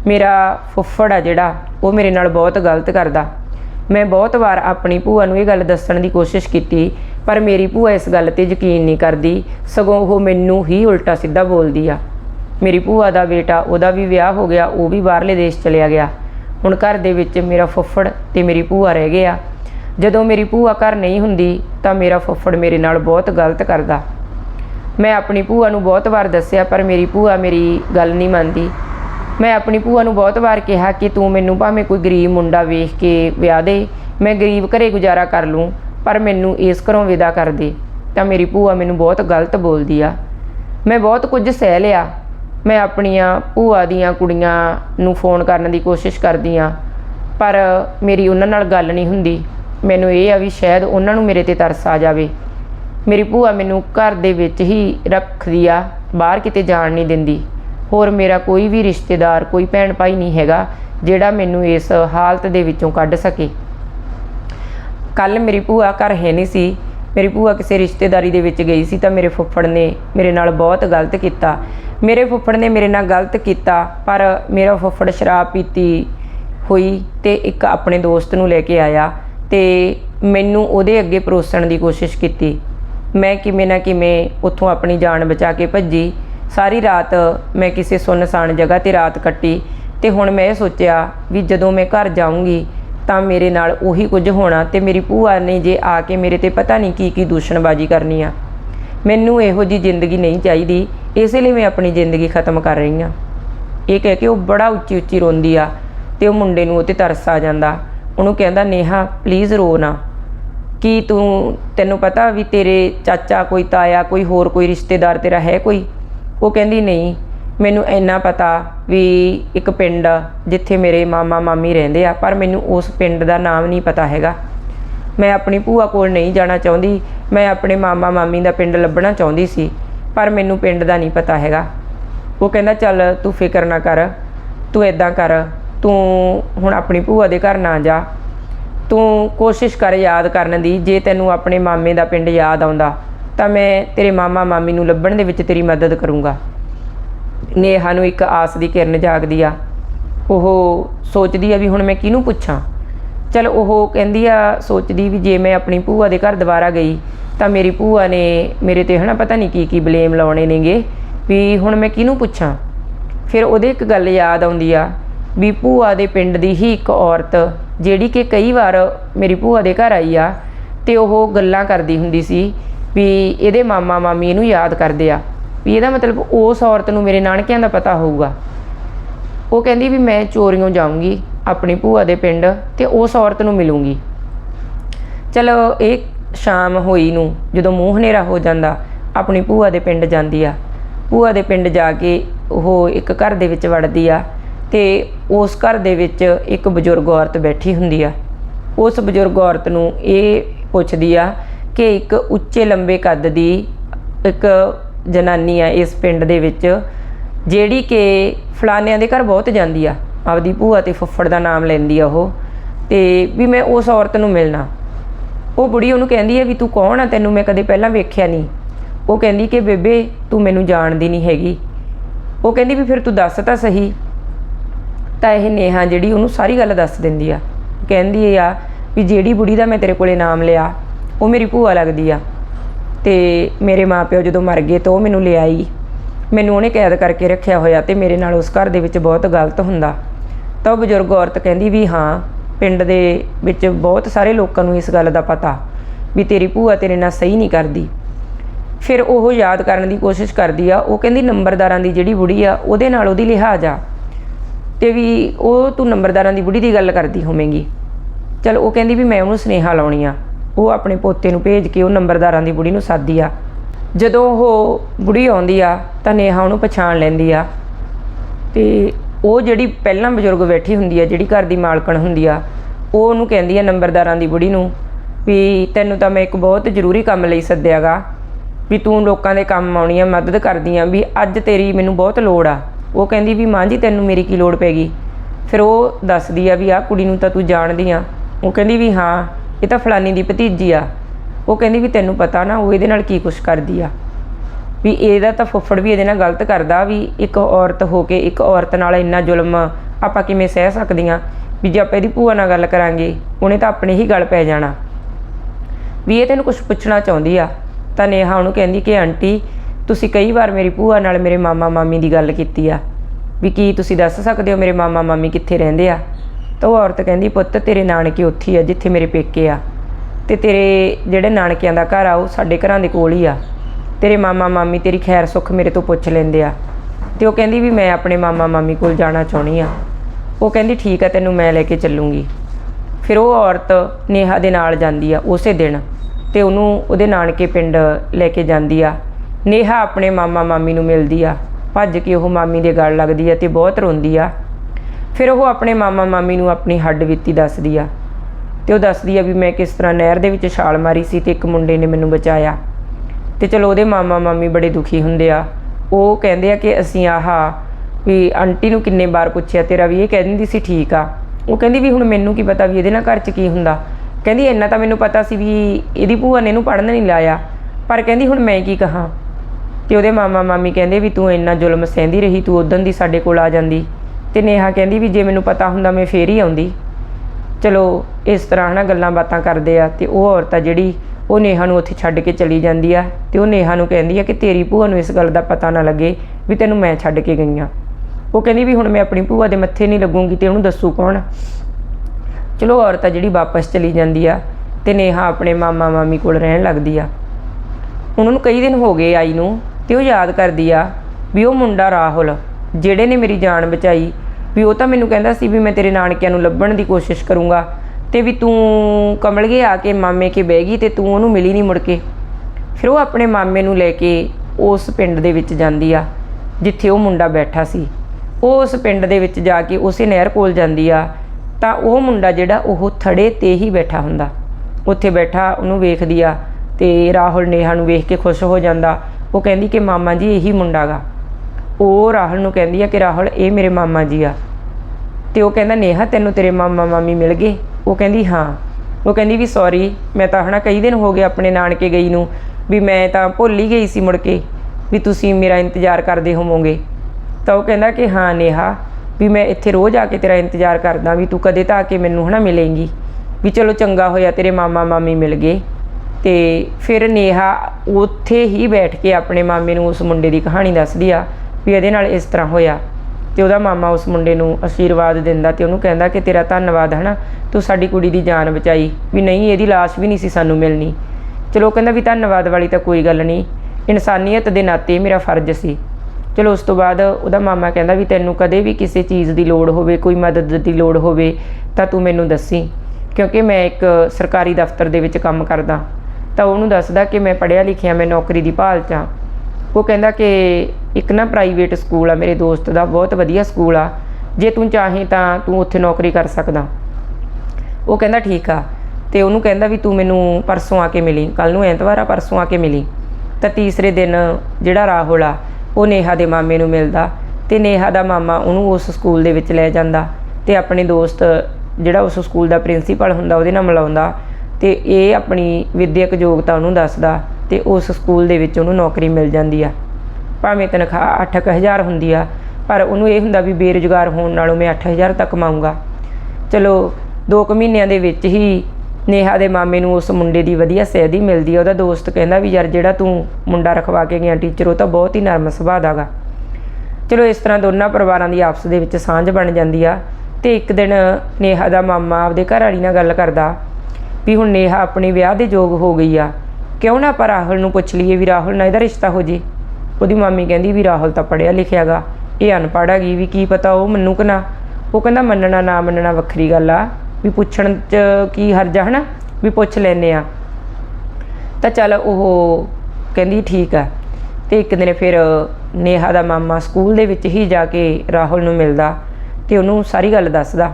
ਮੇਰਾ ਫੁੱਫੜ ਆ ਜਿਹੜਾ, ਉਹ ਮੇਰੇ ਨਾਲ ਬਹੁਤ ਗਲਤ ਕਰਦਾ। ਮੈਂ ਬਹੁਤ ਵਾਰ ਆਪਣੀ ਭੂਆ ਨੂੰ ਇਹ ਗੱਲ ਦੱਸਣ ਦੀ ਕੋਸ਼ਿਸ਼ ਕੀਤੀ ਪਰ ਮੇਰੀ ਭੂਆ ਇਸ ਗੱਲ ਤੇ ਯਕੀਨ ਨਹੀਂ ਕਰਦੀ। ਸਗੋਂ ਉਹ ਮੈਨੂੰ ਹੀ ਉਲਟਾ ਸਿੱਧਾ ਬੋਲਦੀ ਆ। ਮੇਰੀ ਭੂਆ ਦਾ ਬੇਟਾ, ਉਹਦਾ ਵੀ ਵਿਆਹ ਹੋ ਗਿਆ, ਉਹ ਵੀ ਬਾਹਰਲੇ ਦੇਸ਼ ਚਲਿਆ ਗਿਆ। ਹੁਣ ਘਰ ਦੇ ਵਿੱਚ ਮੇਰਾ ਫੁੱਫੜ ਤੇ ਮੇਰੀ ਭੂਆ ਰਹਿ ਗਏ ਆ। ਜਦੋਂ ਮੇਰੀ ਭੂਆ ਘਰ ਨਹੀਂ ਹੁੰਦੀ, ਤਾਂ ਮੇਰਾ ਫੁੱਫੜ ਮੇਰੇ ਨਾਲ ਬਹੁਤ ਗਲਤ ਕਰਦਾ। ਮੈਂ ਆਪਣੀ ਭੂਆ ਨੂੰ ਬਹੁਤ ਵਾਰ ਦੱਸਿਆ, ਪਰ ਮੇਰੀ ਭੂਆ ਮੇਰੀ ਗੱਲ ਨਹੀਂ ਮੰਨਦੀ। ਮੈਂ ਆਪਣੀ ਭੂਆ ਨੂੰ ਬਹੁਤ ਵਾਰ ਕਿਹਾ ਕਿ ਤੂੰ ਮੈਨੂੰ ਭਾਵੇਂ ਕੋਈ ਗਰੀਬ ਮੁੰਡਾ ਵੇਖ ਕੇ ਵਿਆਹ ਦੇ, ਮੈਂ ਗਰੀਬ ਘਰੇ ਗੁਜ਼ਾਰਾ ਕਰ ਲੂੰ। ਪਰ ਮੈਨੂੰ ਇਸ ਘਰੋਂ ਵਿਦਾ ਕਰ ਦੇ। ਤਾਂ ਮੇਰੀ ਭੂਆ ਮੈਨੂੰ ਬਹੁਤ ਗਲਤ ਬੋਲਦੀ ਆ। ਮੈਂ ਬਹੁਤ ਕੁਝ ਸਹਿ ਲਿਆ। ਮੈਂ ਆਪਣੀਆਂ ਭੂਆ ਦੀਆਂ ਕੁੜੀਆਂ ਨੂੰ ਫੋਨ ਕਰਨ ਦੀ ਕੋਸ਼ਿਸ਼ ਕਰਦੀ ਆ। ਪਰ ਮੇਰੀ ਉਹਨਾਂ ਨਾਲ ਗੱਲ ਨਹੀਂ ਹੁੰਦੀ। ਮੈਨੂੰ ਇਹ ਆ ਵੀ ਸ਼ਾਇਦ ਉਹਨਾਂ ਨੂੰ ਮੇਰੇ ਤੇ ਤਰਸ ਆ ਜਾਵੇ। ਮੇਰੀ ਭੂਆ ਮੈਨੂੰ ਘਰ ਦੇ ਵਿੱਚ ਹੀ ਰੱਖਦੀ ਆ, ਬਾਹਰ ਕਿਤੇ ਜਾਣ ਨਹੀਂ ਦਿੰਦੀ। ਹੋਰ ਮੇਰਾ ਕੋਈ ਵੀ ਰਿਸ਼ਤੇਦਾਰ, ਕੋਈ ਭੈਣ ਭਾਈ ਨਹੀਂ ਹੈਗਾ, ਜਿਹੜਾ ਮੈਨੂੰ ਇਸ ਹਾਲਤ ਦੇ ਵਿੱਚੋਂ ਕੱਢ ਸਕੇ। ਕੱਲ ਮੇਰੀ ਭੂਆ ਘਰ ਹੈ ਨਹੀਂ ਸੀ, ਮੇਰੀ ਭੂਆ ਕਿਸੇ ਰਿਸ਼ਤੇਦਾਰੀ ਦੇ ਵਿੱਚ ਗਈ ਸੀ ਤਾਂ ਮੇਰੇ ਫੁੱਫੜ ਨੇ ਮੇਰੇ ਨਾਲ ਬਹੁਤ ਗਲਤ ਕੀਤਾ। ਮੇਰੇ ਫੁੱਫੜ ਨੇ ਮੇਰੇ ਨਾਲ ਗਲਤ ਕੀਤਾ, ਪਰ ਮੇਰਾ ਫੁੱਫੜ ਸ਼ਰਾਬ ਪੀਤੀ ਹੋਈ ਤੇ ਇੱਕ ਆਪਣੇ ਦੋਸਤ ਨੂੰ ਲੈ ਕੇ ਆਇਆ ਤੇ ਮੈਨੂੰ ਉਹਦੇ ਅੱਗੇ ਪਰੋਸਣ ਦੀ ਕੋਸ਼ਿਸ਼ ਕੀਤੀ। ਮੈਂ ਕਿਵੇਂ ਨਾ ਕਿਵੇਂ ਉੱਥੋਂ ਆਪਣੀ ਜਾਨ ਬਚਾ ਕੇ ਭੱਜੀ। ਸਾਰੀ ਰਾਤ ਮੈਂ ਕਿਸੇ ਸੁੰਨਸਾਨ ਜਗ੍ਹਾ ਤੇ ਰਾਤ ਕੱਟੀ ਤੇ ਹੁਣ ਮੈਂ ਇਹ ਸੋਚਿਆ ਵੀ ਜਦੋਂ ਮੈਂ ਘਰ ਜਾਊਂਗੀ ਤਾਂ ਮੇਰੇ ਨਾਲ ਉਹੀ ਕੁਝ ਹੋਣਾ ਤੇ ਮੇਰੀ ਭੂਆ ਨੇ ਜੇ ਆ ਕੇ ਮੇਰੇ ਤੇ ਪਤਾ ਨਹੀਂ ਕੀ ਕੀ ਦੂਸ਼ਣਬਾਜ਼ੀ ਕਰਨੀ ਆ। ਮੈਨੂੰ ਇਹੋ ਜੀ ਜ਼ਿੰਦਗੀ ਨਹੀਂ ਚਾਹੀਦੀ, ਇਸੇ ਲਈ ਮੈਂ ਆਪਣੀ ਜ਼ਿੰਦਗੀ ਖਤਮ ਕਰ ਰਹੀ ਹਾਂ। ਇਹ ਕਹਿ ਕੇ ਉਹ ਬੜਾ ਉੱਚੀ ਉੱਚੀ ਰੋਂਦੀ ਆ ਤੇ ਉਹ ਮੁੰਡੇ ਨੂੰ ਉਹ ਤੇ ਤਰਸ ਆ ਜਾਂਦਾ। ਉਹਨੂੰ ਕਹਿੰਦਾ, ਨੇਹਾ ਪਲੀਜ਼ ਰੋ ਨਾ। ਕੀ ਤੂੰ, ਤੈਨੂੰ ਪਤਾ ਵੀ ਤੇਰੇ ਚਾਚਾ, ਕੋਈ ਤਾਇਆ, ਕੋਈ ਹੋਰ ਕੋਈ ਰਿਸ਼ਤੇਦਾਰ ਤੇਰਾ ਹੈ ਕੋਈ? ਉਹ ਕਹਿੰਦੀ, ਨਹੀਂ। ਮੈਨੂੰ ਇੰਨਾ ਪਤਾ ਵੀ ਇੱਕ ਪਿੰਡ ਜਿੱਥੇ ਮੇਰੇ ਮਾਮਾ ਮਾਮੀ ਰਹਿੰਦੇ ਆ, ਪਰ ਮੈਨੂੰ ਉਸ ਪਿੰਡ ਦਾ ਨਾਮ ਨਹੀਂ ਪਤਾ ਹੈਗਾ। ਮੈਂ ਆਪਣੀ ਭੂਆ ਕੋਲ ਨਹੀਂ ਜਾਣਾ ਚਾਹੁੰਦੀ, ਮੈਂ ਆਪਣੇ ਮਾਮਾ ਮਾਮੀ ਦਾ ਪਿੰਡ ਲੱਭਣਾ ਚਾਹੁੰਦੀ ਸੀ, ਪਰ ਮੈਨੂੰ ਪਿੰਡ ਦਾ ਨਹੀਂ ਪਤਾ ਹੈਗਾ। ਉਹ ਕਹਿੰਦਾ, ਚੱਲ ਤੂੰ ਫਿਕਰ ਨਾ ਕਰ, ਤੂੰ ਇਦਾਂ ਕਰ, ਤੂੰ ਹੁਣ ਆਪਣੀ ਭੂਆ ਦੇ ਘਰ ਨਾ ਜਾ। ਤੂੰ ਕੋਸ਼ਿਸ਼ ਕਰ ਯਾਦ ਕਰਨ ਦੀ, ਜੇ ਤੈਨੂੰ ਆਪਣੇ ਮਾਮੇ ਦਾ ਪਿੰਡ ਯਾਦ ਆਉਂਦਾ, ਤਾਂ ਮੈਂ ਤੇਰੇ ਮਾਮਾ ਮਾਮੀ ਨੂੰ ਲੱਭਣ ਦੇ ਵਿੱਚ ਤੇਰੀ ਮਦਦ ਕਰੂੰਗਾ। ਨੇਹਾ ਨੂੰ ਇੱਕ ਆਸ ਦੀ ਕਿਰਨ ਜਾਗਦੀ ਆ। ਉਹ ਸੋਚਦੀ ਆ ਵੀ ਹੁਣ ਮੈਂ ਕਿਹਨੂੰ ਪੁੱਛਾਂ? ਚਲ ਉਹ ਕਹਿੰਦੀ ਆ, ਸੋਚਦੀ ਵੀ ਜੇ ਮੈਂ ਆਪਣੀ ਭੂਆ ਦੇ ਘਰ ਦੁਬਾਰਾ ਗਈ, ਤਾਂ ਮੇਰੀ ਭੂਆ ਨੇ ਮੇਰੇ ਤੇ ਹਨਾ ਪਤਾ ਨਹੀਂ ਕੀ ਕੀ ਬਲੇਮ ਲਾਉਣੇ ਨੇਗੇ ਵੀ ਹੁਣ ਮੈਂ ਕਿਹਨੂੰ ਪੁੱਛਾਂ? ਫਿਰ ਉਹਦੇ ਇੱਕ ਗੱਲ ਯਾਦ ਆਉਂਦੀ ਆ ਵੀ ਭੂਆ ਦੇ ਪਿੰਡ ਦੀ ਹੀ ਇੱਕ ਔਰਤ, ਜਿਹੜੀ ਕਿ ਕਈ ਵਾਰ ਮੇਰੀ ਭੂਆ ਦੇ ਘਰ ਆਈ ਆ, ਤੇ ਉਹ ਗੱਲਾਂ ਕਰਦੀ ਹੁੰਦੀ ਸੀ ਵੀ ਇਹਦੇ ਮਾਮਾ ਮਾਮੀ ਇਹਨੂੰ ਯਾਦ ਕਰਦੇ ਆ। ਵੀ ਇਹਦਾ ਮਤਲਬ ਉਸ ਔਰਤ ਨੂੰ ਮੇਰੇ ਨਾਨਕਿਆਂ ਦਾ ਪਤਾ ਹੋਊਗਾ। ਉਹ ਕਹਿੰਦੀ ਵੀ ਮੈਂ ਚੋਰੀਆਂ ਜਾਊਂਗੀ ਆਪਣੀ ਭੂਆ ਦੇ ਪਿੰਡ ਤੇ ਉਸ ਔਰਤ ਨੂੰ ਮਿਲੂੰਗੀ। ਚਲੋ ਇਹ ਸ਼ਾਮ ਹੋਈ ਨੂੰ ਜਦੋਂ ਮੂੰਹ ਹਨੇਰਾ ਹੋ ਜਾਂਦਾ, ਆਪਣੀ ਭੂਆ ਦੇ ਪਿੰਡ ਜਾਂਦੀ ਆ। ਭੂਆ ਦੇ ਪਿੰਡ ਜਾ ਕੇ ਉਹ ਇੱਕ ਘਰ ਦੇ ਵਿੱਚ ਵੜਦੀ ਆ ਤੇ ਉਸ ਘਰ ਦੇ ਵਿੱਚ ਇੱਕ ਬਜ਼ੁਰਗ ਔਰਤ ਬੈਠੀ ਹੁੰਦੀ ਆ। ਉਸ ਬਜ਼ੁਰਗ ਔਰਤ ਨੂੰ ਇਹ ਪੁੱਛਦੀ ਆ ਕਿ ਇੱਕ ਉੱਚੇ ਲੰਬੇ ਕੱਦ ਦੀ ਇੱਕ ਜਨਾਨੀ ਆ ਇਸ ਪਿੰਡ ਦੇ ਵਿੱਚ, ਜਿਹੜੀ ਕਿ ਫਲਾਨਿਆਂ ਦੇ ਘਰ ਬਹੁਤ ਜਾਂਦੀ ਆ, ਆਪਦੀ ਭੂਆ ਤੇ ਫੁੱਫੜ ਦਾ ਨਾਮ ਲੈਂਦੀ ਆ ਉਹ, ਤੇ ਵੀ ਮੈਂ ਉਸ ਔਰਤ ਨੂੰ ਮਿਲਣਾ। ਉਹ ਬੁੜੀ ਉਹਨੂੰ ਕਹਿੰਦੀ ਹੈ ਵੀ ਤੂੰ ਕੌਣ ਆ, ਤੈਨੂੰ ਮੈਂ ਕਦੇ ਪਹਿਲਾਂ ਵੇਖਿਆ ਨਹੀਂ। ਉਹ ਕਹਿੰਦੀ ਕਿ ਬੇਬੇ ਤੂੰ ਮੈਨੂੰ ਜਾਣਦੀ ਨਹੀਂ ਹੈਗੀ। ਉਹ ਕਹਿੰਦੀ ਵੀ ਫਿਰ ਤੂੰ ਦੱਸ ਤਾਂ ਸਹੀ। ਤਾਂ ਇਹ ਨੇਹਾ ਜਿਹੜੀ ਉਹਨੂੰ ਸਾਰੀ ਗੱਲ ਦੱਸ ਦਿੰਦੀ ਆ। ਕਹਿੰਦੀ ਆ ਵੀ ਜਿਹੜੀ ਬੁੜੀ ਦਾ ਮੈਂ ਤੇਰੇ ਕੋਲੇ ਨਾਮ ਲਿਆ, ਉਹ ਮੇਰੀ ਭੂਆ ਲੱਗਦੀ ਆ। ਤੇ ਮੇਰੇ ਮਾਪਿਓ ਜਦੋਂ ਮਰ ਗਏ ਤਾਂ ਉਹ ਮੈਨੂੰ ਲਿਆਈ ਮੈਨੂੰ ਉਹਨੇ ਕੈਦ ਕਰਕੇ ਰੱਖਿਆ ਹੋਇਆ ਤੇ ਮੇਰੇ ਨਾਲ ਉਸ ਘਰ ਦੇ ਵਿੱਚ ਬਹੁਤ ਗਲਤ ਹੁੰਦਾ। ਤਾਂ ਉਹ ਬਜ਼ੁਰਗ ਔਰਤ ਕਹਿੰਦੀ ਵੀ ਹਾਂ, ਪਿੰਡ ਦੇ ਵਿੱਚ ਬਹੁਤ ਸਾਰੇ ਲੋਕਾਂ ਨੂੰ ਇਸ ਗੱਲ ਦਾ ਪਤਾ ਵੀ ਤੇਰੀ ਭੂਆ ਤੇਰੇ ਨਾਲ ਸਹੀ ਨਹੀਂ ਕਰਦੀ। ਫਿਰ ਉਹ ਯਾਦ ਕਰਨ ਦੀ ਕੋਸ਼ਿਸ਼ ਕਰਦੀ ਆ, ਉਹ ਕਹਿੰਦੀ ਨੰਬਰਦਾਰਾਂ ਦੀ ਜਿਹੜੀ ਬੁੜੀ ਆ, ਉਹਦੇ ਨਾਲ ਉਹਦੀ ਲਿਹਾਜ਼ ਆ। ਤੇ ਵੀ ਉਹ ਤੂੰ ਨੰਬਰਦਾਰਾਂ ਦੀ ਬੁੜੀ ਦੀ ਗੱਲ ਕਰਦੀ ਹੋਵੇਂਗੀ। ਚਲ ਉਹ ਕਹਿੰਦੀ ਵੀ ਮੈਂ ਉਹਨੂੰ ਸੁਨੇਹਾ ਲਾਉਣੀ ਆ। ਉਹ ਆਪਣੇ ਪੋਤੇ ਨੂੰ ਭੇਜ ਕੇ ਉਹ ਨੰਬਰਦਾਰਾਂ ਦੀ ਬੁੜੀ ਨੂੰ ਸੱਦਦੀ ਆ। ਜਦੋਂ ਉਹ ਬੁੜੀ ਆਉਂਦੀ ਆ, ਤਾਂ ਨੇਹਾ ਉਹਨੂੰ ਪਛਾਣ ਲੈਂਦੀ ਆ। ਤੇ ਉਹ ਜਿਹੜੀ ਪਹਿਲਾਂ ਬਜ਼ੁਰਗ ਬੈਠੀ ਹੁੰਦੀ ਆ, ਜਿਹੜੀ ਘਰ ਦੀ ਮਾਲਕਣ ਹੁੰਦੀ ਆ, ਉਹ ਉਹਨੂੰ ਕਹਿੰਦੀ ਆ ਨੰਬਰਦਾਰਾਂ ਦੀ ਬੁੜੀ ਨੂੰ ਵੀ ਤੈਨੂੰ ਤਾਂ ਮੈਂ ਇੱਕ ਬਹੁਤ ਜ਼ਰੂਰੀ ਕੰਮ ਲਈ ਸੱਦਿਆਗਾ ਵੀ ਤੂੰ ਲੋਕਾਂ ਦੇ ਕੰਮ ਆਉਣੀ ਆ ਮਦਦ ਕਰਦੀ ਆ ਵੀ ਅੱਜ ਤੇਰੀ ਮੈਨੂੰ ਬਹੁਤ ਲੋੜ ਆ। ਉਹ ਕਹਿੰਦੀ ਵੀ ਮਾਂ ਜੀ, ਤੈਨੂੰ ਮੇਰੀ ਕੀ ਲੋੜ ਪੈਗੀ ਫਿਰ ਉਹ ਦੱਸਦੀ ਆ ਵੀ ਆਹ ਕੁੜੀ ਨੂੰ ਤਾਂ ਤੂੰ ਜਾਣਦੀ ਆ। ਉਹ ਕਹਿੰਦੀ ਵੀ ਹਾਂ ਇਹ ਤਾਂ ਫਲਾਨੀ ਦੀ ਭਤੀਜੀ ਆ। ਉਹ ਕਹਿੰਦੀ ਵੀ ਤੈਨੂੰ ਪਤਾ ਨਾ, ਉਹ ਇਹਦੇ ਨਾਲ ਕੀ ਕੁਛ ਕਰਦੀ ਆ। ਵੀ ਇਹਦਾ ਤਾਂ ਫੁੱਫੜ ਵੀ ਇਹਦੇ ਨਾਲ ਗਲਤ ਕਰਦਾ ਵੀ ਇੱਕ ਔਰਤ ਹੋ ਕੇ ਇੱਕ ਔਰਤ ਨਾਲ ਇੰਨਾ ਜ਼ੁਲਮ ਆਪਾਂ ਕਿਵੇਂ ਸਹਿ ਸਕਦੀਆਂ? ਵੀ ਜੇ ਆਪਾਂ ਇਹਦੀ ਭੂਆ ਨਾਲ ਗੱਲ ਕਰਾਂਗੇ, ਉਹਨੇ ਤਾਂ ਆਪਣੇ ਹੀ ਗੱਲ ਪੈ ਜਾਣਾ। ਵੀ ਇਹ ਤੈਨੂੰ ਕੁਝ ਪੁੱਛਣਾ ਚਾਹੁੰਦੀ ਆ। ਤਾਂ ਨੇਹਾ ਉਹਨੂੰ ਕਹਿੰਦੀ ਕਿ ਆਂਟੀ, ਤੁਸੀਂ ਕਈ ਵਾਰ ਮੇਰੀ ਭੂਆ ਨਾਲ ਮੇਰੇ ਮਾਮਾ ਮਾਮੀ ਦੀ ਗੱਲ ਕੀਤੀ ਆ। ਵੀ ਕੀ ਤੁਸੀਂ ਦੱਸ ਸਕਦੇ ਹੋ ਮੇਰੇ ਮਾਮਾ ਮਾਮੀ ਕਿੱਥੇ ਰਹਿੰਦੇ ਆ? ਤਾਂ ਉਹ ਔਰਤ ਕਹਿੰਦੀ, ਪੁੱਤ, ਤੇਰੇ ਨਾਨਕੇ ਉੱਥੇ ਹੀ ਆ, ਜਿੱਥੇ ਮੇਰੇ ਪੇਕੇ ਆ। ਤੇ ਤੇਰੇ ਜਿਹੜੇ ਨਾਨਕਿਆਂ ਦਾ ਘਰ ਆ, ਉਹ ਸਾਡੇ ਘਰਾਂ ਦੇ ਕੋਲ ਹੀ ਆ। ਤੇਰੇ ਮਾਮਾ ਮਾਮੀ ਤੇਰੀ ਖੈਰ ਸੁੱਖ ਮੇਰੇ ਤੋਂ ਪੁੱਛ ਲੈਂਦੇ ਆ। ਤੇ ਉਹ ਕਹਿੰਦੀ ਵੀ ਮੈਂ ਆਪਣੇ ਮਾਮਾ ਮਾਮੀ ਕੋਲ ਜਾਣਾ ਚਾਹੁੰਦੀ ਆ। ਉਹ ਕਹਿੰਦੀ, ਠੀਕ ਆ, ਤੈਨੂੰ ਮੈਂ ਲੈ ਕੇ ਚੱਲੂੰਗੀ। ਫਿਰ ਉਹ ਔਰਤ ਨੇਹਾ ਦੇ ਨਾਲ ਜਾਂਦੀ ਆ ਉਸੇ ਦਿਨ ਤੇ ਉਹਨੂੰ ਉਹਦੇ ਨਾਨਕੇ ਪਿੰਡ ਲੈ ਕੇ ਜਾਂਦੀ ਆ। ਨੇਹਾ ਆਪਣੇ ਮਾਮਾ ਮਾਮੀ ਨੂੰ ਮਿਲਦੀ ਆ। ਭੱਜ ਕੇ ਉਹ ਮਾਮੀ ਦੇ ਗਲ ਲੱਗਦੀ ਆ ਤੇ ਬਹੁਤ ਰੋਂਦੀ ਆ। ਫਿਰ ਉਹ ਆਪਣੇ ਮਾਮਾ ਮਾਮੀ ਨੂੰ ਆਪਣੀ ਹੱਡ ਬੀਤੀ ਦੱਸਦੀ ਆ ਤੇ ਉਹ ਦੱਸਦੀ ਆ ਵੀ ਮੈਂ ਕਿਸ ਤਰ੍ਹਾਂ ਨਹਿਰ ਦੇ ਵਿੱਚ ਛਾਲ ਮਾਰੀ ਸੀ ਤੇ ਇੱਕ ਮੁੰਡੇ ਨੇ ਮੈਨੂੰ ਬਚਾਇਆ। ਤੇ ਚਲੋ ਉਹਦੇ ਮਾਮਾ ਮਾਮੀ ਬੜੇ ਦੁਖੀ ਹੁੰਦੇ ਆ। ਉਹ ਕਹਿੰਦੇ ਆ ਕਿ ਅਸੀਂ ਆਹ ਵੀ ਆਂਟੀ ਨੂੰ ਕਿੰਨੇ ਵਾਰ ਪੁੱਛਿਆ, ਤੇਰਾ ਵੀ ਇਹ ਕਹਿ ਦਿੰਦੀ ਸੀ ਠੀਕ ਆ। ਉਹ ਕਹਿੰਦੀ ਵੀ ਹੁਣ ਮੈਨੂੰ ਕੀ ਪਤਾ ਵੀ ਇਹਦੇ ਨਾਲ ਘਰ 'ਚ ਕੀ ਹੁੰਦਾ। ਕਹਿੰਦੀ ਇੰਨਾ ਤਾਂ ਮੈਨੂੰ ਪਤਾ ਸੀ ਵੀ ਇਹਦੀ ਭੂਆ ਨੇ ਇਹਨੂੰ ਪੜ੍ਹਨ ਨਹੀਂ ਲਾਇਆ। ਪਰ ਕਹਿੰਦੀ ਹੁਣ ਮੈਂ ਕੀ ਕਹਾਂ? ਤੇ ਉਹਦੇ ਮਾਮਾ ਮਾਮੀ ਕਹਿੰਦੇ ਵੀ ਤੂੰ ਇੰਨਾ ਜ਼ੁਲਮ ਸਹਿੰਦੀ ਰਹੀ, ਤੂੰ ਉਦੋਂ ਦੀ ਸਾਡੇ ਕੋਲ ਆ ਜਾਂਦੀ। ਤੇ ਨੇਹਾ ਕਹਿੰਦੀ ਵੀ ਜੇ ਮੈਨੂੰ ਪਤਾ ਹੁੰਦਾ ਮੈਂ ਫੇਰ ਹੀ ਆਉਂਦੀ। ਚਲੋ, ਇਸ ਤਰ੍ਹਾਂ ਹਨਾ ਗੱਲਾਂ ਬਾਤਾਂ ਕਰਦੇ ਆ ਤੇ ਉਹ ਔਰਤ ਆ ਜਿਹੜੀ, ਉਹ ਨੇਹਾ ਨੂੰ ਉੱਥੇ ਛੱਡ ਕੇ ਚਲੀ ਜਾਂਦੀ ਆ ਤੇ ਉਹ ਨੇਹਾ ਨੂੰ ਕਹਿੰਦੀ ਆ ਕਿ ਤੇਰੀ ਭੂਆ ਨੂੰ ਇਸ ਗੱਲ ਦਾ ਪਤਾ ਨਾ ਲੱਗੇ ਵੀ ਤੈਨੂੰ ਮੈਂ ਛੱਡ ਕੇ ਗਈ ਆ। ਉਹ ਕਹਿੰਦੀ ਵੀ ਹੁਣ ਮੈਂ ਆਪਣੀ ਭੂਆ ਦੇ ਮੱਥੇ ਨਹੀਂ ਲੱਗੂੰਗੀ ਤੇ ਉਹਨੂੰ ਦੱਸੂ ਕੌਣ? ਚਲੋ ਔਰਤ ਆ ਜਿਹੜੀ ਵਾਪਸ ਚਲੀ ਜਾਂਦੀ ਆ ਤੇ ਨੇਹਾ ਆਪਣੇ ਮਾਮਾ ਮਾਮੀ ਕੋਲ ਰਹਿਣ ਲੱਗਦੀ ਆ। ਉਹਨਾਂ ਨੂੰ ਕਈ ਦਿਨ ਹੋ ਗਏ ਆਈ ਨੂੰ ਤੇ ਉਹ ਯਾਦ ਕਰਦੀ ਆ ਵੀ ਉਹ ਮੁੰਡਾ ਰਾਹੁਲ, ਜਿਹੜੇ ਨੇ ਮੇਰੀ ਜਾਨ ਬਚਾਈ ਵੀ ਉਹ ਤਾਂ ਮੈਨੂੰ ਕਹਿੰਦਾ ਸੀ ਵੀ ਮੈਂ ਤੇਰੇ ਨਾਨਕਿਆਂ ਨੂੰ ਲੱਭਣ ਦੀ ਕੋਸ਼ਿਸ਼ ਕਰੂੰਗਾ। ਤੇ ਵੀ ਤੂੰ ਕਮਲਗੇ ਆ ਕੇ ਮਾਮੇ ਕੇ ਬਹਿ ਗਈ ਤੇ ਤੂੰ ਉਹਨੂੰ ਮਿਲੀ ਨਹੀਂ ਮੁੜ ਕੇ। ਫਿਰ ਉਹ ਆਪਣੇ ਮਾਮੇ ਨੂੰ ਲੈ ਕੇ ਉਸ ਪਿੰਡ ਦੇ ਵਿੱਚ ਜਾਂਦੀ ਆ, ਜਿੱਥੇ ਉਹ ਮੁੰਡਾ ਬੈਠਾ ਸੀ। ਉਹ ਉਸ ਪਿੰਡ ਦੇ ਵਿੱਚ ਜਾ ਕੇ ਉਸੇ ਨਹਿਰ ਕੋਲ ਜਾਂਦੀ ਆ, ਤਾਂ ਉਹ ਮੁੰਡਾ ਜਿਹੜਾ ਉਹ ਥੜੇ ਤੇ ਹੀ ਬੈਠਾ ਹੁੰਦਾ। ਉੱਥੇ ਬੈਠਾ, ਉਹਨੂੰ ਵੇਖਦੀ ਆ ਤੇ ਰਾਹੁਲ ਨੇਹਾ ਨੂੰ ਵੇਖ ਕੇ ਖੁਸ਼ ਹੋ ਜਾਂਦਾ। ਉਹ ਕਹਿੰਦੀ ਕਿ ਮਾਮਾ ਜੀ, ਇਹੀ ਮੁੰਡਾ ਗਾ। ਉਹ ਰਾਹੁਲ ਨੂੰ ਕਹਿੰਦੀ ਆ ਕਿ ਰਾਹੁਲ, ਇਹ ਮੇਰੇ ਮਾਮਾ ਜੀ ਆ। ਤੇ ਉਹ ਕਹਿੰਦਾ, ਨੇਹਾ, ਤੈਨੂੰ ਤੇਰੇ ਮਾਮਾ ਮਾਮੀ ਮਿਲ ਗਏ? ਉਹ ਕਹਿੰਦੀ, ਹਾਂ। ਉਹ ਕਹਿੰਦੀ ਵੀ ਸੌਰੀ ਮੈਂ ਤਾਂ ਹਨਾ ਕਈ ਦਿਨ ਹੋ ਗਏ ਆਪਣੇ ਨਾਨਕੇ ਗਈ ਨੂੰ, ਵੀ ਮੈਂ ਤਾਂ ਭੁੱਲ ਹੀ ਗਈ ਸੀ ਮੁੜ ਕੇ, ਵੀ ਤੁਸੀਂ ਮੇਰਾ ਇੰਤਜ਼ਾਰ ਕਰਦੇ ਹੋਵੋਗੇ। ਤਾਂ ਉਹ ਕਹਿੰਦਾ ਕਿ, ਹਾਂ, ਨੇਹਾ, ਵੀ ਮੈਂ ਇੱਥੇ ਰੋਜ਼ ਆ ਕੇ ਤੇਰਾ ਇੰਤਜ਼ਾਰ ਕਰਦਾ ਵੀ ਤੂੰ ਕਦੇ ਤਾਂ ਆ ਕੇ ਮੈਨੂੰ ਹਨਾ ਮਿਲੇਂਗੀ, ਵੀ ਚਲੋ ਚੰਗਾ ਹੋਇਆ ਤੇਰੇ ਮਾਮਾ ਮਾਮੀ ਮਿਲ ਗਏ। ਤੇ ਫਿਰ ਨੇਹਾ ਉੱਥੇ ਹੀ ਬੈਠ ਕੇ ਆਪਣੇ ਮਾਮੇ ਨੂੰ ਉਸ ਮੁੰਡੇ ਦੀ ਕਹਾਣੀ ਦੱਸਦੀ ਆ ਵੀ ਇਹਦੇ ਨਾਲ ਇਸ ਤਰ੍ਹਾਂ ਹੋਇਆ। ਤੇ ਉਹਦਾ ਮਾਮਾ ਉਸ ਮੁੰਡੇ ਨੂੰ ਅਸ਼ੀਰਵਾਦ ਦਿੰਦਾ ਤੇ ਉਹਨੂੰ ਕਹਿੰਦਾ ਕਿ ਤੇਰਾ ਧੰਨਵਾਦ ਹਨਾ, ਤੂੰ ਸਾਡੀ ਕੁੜੀ ਦੀ ਜਾਨ ਬਚਾਈ, ਵੀ ਨਹੀਂ, ਇਹਦੀ ਲਾਸ਼ ਵੀ ਨਹੀਂ ਸੀ ਸਾਨੂੰ ਮਿਲਣੀ। ਚਲੋ ਉਹ ਕਹਿੰਦਾ ਵੀ ਧੰਨਵਾਦ ਵਾਲੀ ਤਾਂ ਕੋਈ ਗੱਲ ਨਹੀਂ, ਇਨਸਾਨੀਅਤ ਦੇ ਨਾਤੇ ਮੇਰਾ ਫਰਜ਼ ਸੀ। ਚਲੋ ਉਸ ਤੋਂ ਬਾਅਦ ਉਹਦਾ ਮਾਮਾ ਕਹਿੰਦਾ ਵੀ ਤੈਨੂੰ ਕਦੇ ਵੀ ਕਿਸੇ ਚੀਜ਼ ਦੀ ਲੋੜ ਹੋਵੇ, ਕੋਈ ਮਦਦ ਦੀ ਲੋੜ ਹੋਵੇ, ਤਾਂ ਤੂੰ ਮੈਨੂੰ ਦੱਸੀ, ਕਿਉਂਕਿ ਮੈਂ ਇੱਕ ਸਰਕਾਰੀ ਦਫ਼ਤਰ ਦੇ ਵਿੱਚ ਕੰਮ ਕਰਦਾ। ਤਾਂ ਉਹਨੂੰ ਦੱਸਦਾ ਕਿ ਮੈਂ ਪੜ੍ਹਿਆ ਲਿਖਿਆ, ਮੈਂ ਨੌਕਰੀ ਦੀ ਭਾਲ 'ਚ ਹਾਂ। ਉਹ ਕਹਿੰਦਾ ਕਿ ਇੱਕ ਨਾ ਪ੍ਰਾਈਵੇਟ ਸਕੂਲ ਆ, ਮੇਰੇ ਦੋਸਤ ਦਾ, ਬਹੁਤ ਵਧੀਆ ਸਕੂਲ ਆ। ਜੇ ਤੂੰ ਚਾਹੇ ਤਾਂ ਤੂੰ ਉੱਥੇ ਨੌਕਰੀ ਕਰ ਸਕਦਾ। ਉਹ ਕਹਿੰਦਾ ਠੀਕ ਆ। ਤੇ ਉਹਨੂੰ ਕਹਿੰਦਾ ਵੀ ਤੂੰ ਮੈਨੂੰ ਪਰਸੋਂ ਆ ਕੇ ਮਿਲੀ। ਕੱਲ ਨੂੰ ਐਤਵਾਰ ਆ, ਪਰਸੋਂ ਆ ਕੇ ਮਿਲੀ। ਤਾਂ ਤੀਸਰੇ ਦਿਨ ਜਿਹੜਾ ਰਾਹੁਲ ਆ, ਉਹ ਨੇਹਾ ਦੇ ਮਾਮੇ ਨੂੰ ਮਿਲਦਾ। ਤੇ ਨੇਹਾ ਦਾ ਮਾਮਾ ਉਹਨੂੰ ਉਸ ਸਕੂਲ ਦੇ ਵਿੱਚ ਲੈ ਜਾਂਦਾ। ਤੇ ਆਪਣੇ ਦੋਸਤ ਜਿਹੜਾ ਉਸ ਸਕੂਲ ਦਾ ਪ੍ਰਿੰਸੀਪਲ ਹੁੰਦਾ, ਉਹਦੇ ਨਾਲ ਮਿਲਾਉਂਦਾ। ਤੇ ਇਹ ਆਪਣੀ ਵਿਦਿਅਕ ਯੋਗਤਾ ਉਹਨੂੰ ਦੱਸਦਾ। ਤੇ ਉਸ ਸਕੂਲ ਦੇ ਵਿੱਚ ਉਹਨੂੰ ਨੌਕਰੀ ਮਿਲ ਜਾਂਦੀ ਆ। ਭਾਵੇਂ ਤਨਖਾਹ 8000 ਹੁੰਦੀ ਆ, ਪਰ ਉਹਨੂੰ ਇਹ ਹੁੰਦਾ ਵੀ ਬੇਰੁਜ਼ਗਾਰ ਹੋਣ ਨਾਲੋਂ ਮੈਂ 8000 ਤੱਕ ਕਮਾਊਂਗਾ। ਚਲੋ 2 ਕੁ ਮਹੀਨਿਆਂ ਦੇ ਵਿੱਚ ਹੀ ਨੇਹਾ ਦੇ ਮਾਮੇ ਨੂੰ ਉਸ ਮੁੰਡੇ ਦੀ ਵਧੀਆ ਸਹਿਦੀ ਮਿਲਦੀ ਆ। ਉਹਦਾ ਦੋਸਤ ਕਹਿੰਦਾ ਵੀ, ਯਾਰ, ਜਿਹੜਾ ਤੂੰ ਮੁੰਡਾ ਰਖਵਾ ਕੇ ਗਿਆ ਟੀਚਰ, ਉਹ ਤਾਂ ਬਹੁਤ ਹੀ ਨਰਮ ਸੁਭਾਅ ਦਾ ਗਾ ਚਲੋ, ਇਸ ਤਰ੍ਹਾਂ ਦੋਨਾਂ ਪਰਿਵਾਰਾਂ ਦੀ ਆਪਸ ਦੇ ਵਿੱਚ ਸਾਂਝ ਬਣ ਜਾਂਦੀ ਆ ਤੇ ਇੱਕ ਦਿਨ ਨੇਹਾ ਦਾ ਮਾਮਾ ਆਪਦੇ ਘਰ ਵਾਲੀ ਨਾਲ ਗੱਲ ਕਰਦਾ ਵੀ ਹੁਣ ਨੇਹਾ ਆਪਣੇ ਵਿਆਹ ਦੇ ਯੋਗ ਹੋ ਗਈ ਆ। ਕਿਉਂ ਨਾ ਆਪਾਂ ਰਾਹੁਲ ਨੂੰ ਪੁੱਛ ਲਈਏ ਵੀ ਰਾਹੁਲ ਨਾਲ ਇਹਦਾ ਰਿਸ਼ਤਾ ਹੋ ਜੇ? ਉਹਦੀ ਮਾਮੀ ਕਹਿੰਦੀ ਵੀ ਰਾਹੁਲ ਤਾਂ ਪੜਿਆ ਲਿਖਿਆਗਾ। ਇਹ ਅਨਪੜ੍ਹ ਹੈਗੀ, ਵੀ ਕੀ ਪਤਾ ਉਹ ਮੰਨੂ ਕਿ ਨਾ? ਉਹ ਕਹਿੰਦਾ ਮੰਨਣਾ ਨਾ ਮੰਨਣਾ ਵੱਖਰੀ ਗੱਲ ਆ। ਵੀ ਪੁੱਛਣ 'ਚ ਕੀ ਹਰਜ ਆ, ਹਨਾ? ਵੀ ਪੁੱਛ ਲੈਨੇ ਆ। ਤਾਂ ਚੱਲ ਉਹ ਕਹਿੰਦੀ ਠੀਕ ਆ। ਤੇ ਇੱਕ ਦਿਨ ਫਿਰ ਨੇਹਾ ਦਾ ਮਾਮਾ ਸਕੂਲ ਦੇ ਵਿੱਚ ਹੀ ਜਾ ਕੇ ਰਾਹੁਲ ਨੂੰ ਮਿਲਦਾ ਤੇ ਉਹਨੂੰ ਸਾਰੀ ਗੱਲ ਦੱਸਦਾ